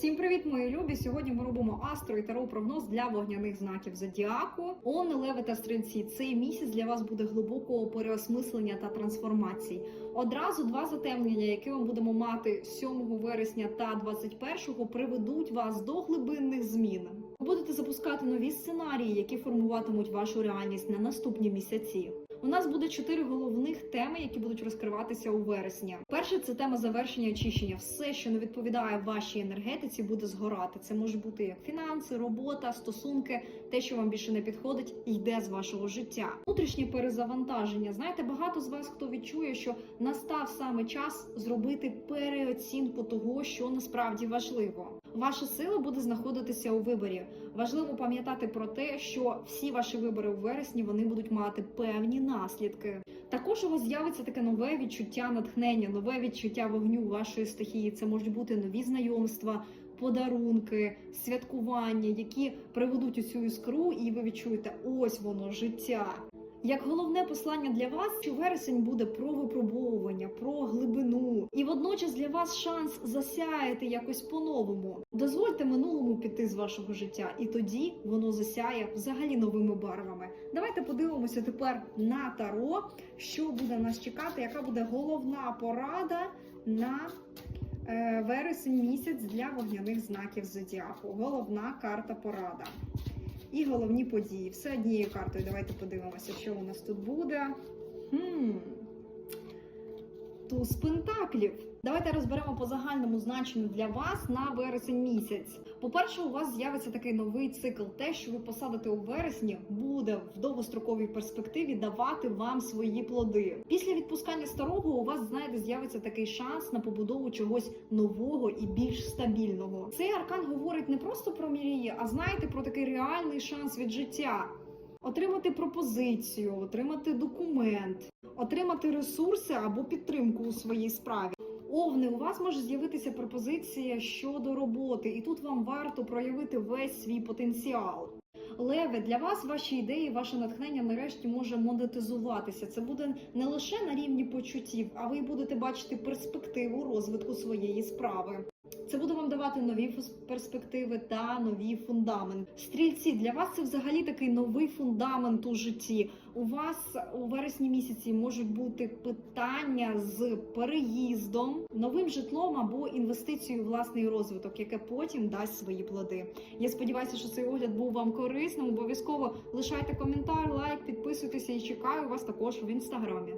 Всім привіт, мої любі! Сьогодні ми робимо астро і таро прогноз для вогняних знаків зодіаку. Овни, леви та стрільці. Цей місяць для вас буде глибокого переосмислення та трансформації. Одразу два затемнення, які ми будемо мати 7 вересня та 21-го, приведуть вас до глибинних змін. Ви будете запускати нові сценарії, які формуватимуть вашу реальність на наступні місяці. У нас буде чотири головних теми, які будуть розкриватися у вересні. Перше це тема завершення очищення. Все, що не відповідає вашій енергетиці, буде згорати. Це може бути як фінанси, робота, стосунки, те, що вам більше не підходить, йде з вашого життя. Внутрішнє перезавантаження. Знаєте, багато з вас хто відчує, що настав саме час зробити переоцінку того, що насправді важливо. Ваша сила буде знаходитися у виборі. Важливо пам'ятати про те, що всі ваші вибори у вересні вони будуть мати певні наслідки. Також у вас з'явиться таке нове відчуття натхнення, нове відчуття вогню вашої стихії. Це можуть бути нові знайомства, подарунки, святкування, які приведуть у цю іскру, і ви відчуєте ось воно життя. Як головне послання для вас, що вересень буде про випробовування, про водночас для вас шанс засяяти якось по-новому. Дозвольте минулому піти з вашого життя, і тоді воно засяє взагалі новими барвами. Давайте подивимося тепер на таро, що буде нас чекати, яка буде головна порада на е, вересень місяць для вогняних знаків зодіаку. Головна карта порада. І головні події. Все однією картою. Давайте подивимося, що у нас тут буде. Хм. Туз пентаклів. Давайте розберемо по загальному значенню для вас на вересень місяць. По-перше, у вас з'явиться такий новий цикл. Те, що ви посадите у вересні, буде в довгостроковій перспективі давати вам свої плоди. Після відпускання старого у вас знаєте, з'явиться такий шанс на побудову чогось нового і більш стабільного. Цей аркан говорить не просто про мрії, а знаєте про такий реальний шанс від життя. Отримати пропозицію, отримати документ, отримати ресурси або підтримку у своїй справі. Овни, у вас може з'явитися пропозиція щодо роботи, і тут вам варто проявити весь свій потенціал. Леви, для вас ваші ідеї, ваше натхнення нарешті може монетизуватися. Це буде не лише на рівні почуттів, а ви будете бачити перспективу розвитку своєї справи. Це буде вам давати нові перспективи та нові фундаменти. Стрільці для вас це взагалі такий новий фундамент у житті. У вас у вересні місяці можуть бути питання з переїздом, новим житлом або інвестицією у власний розвиток, яке потім дасть свої плоди. Я сподіваюся, що цей огляд був вам корисним. Обов'язково лишайте коментар, лайк, підписуйтеся і чекаю вас також в інстаграмі.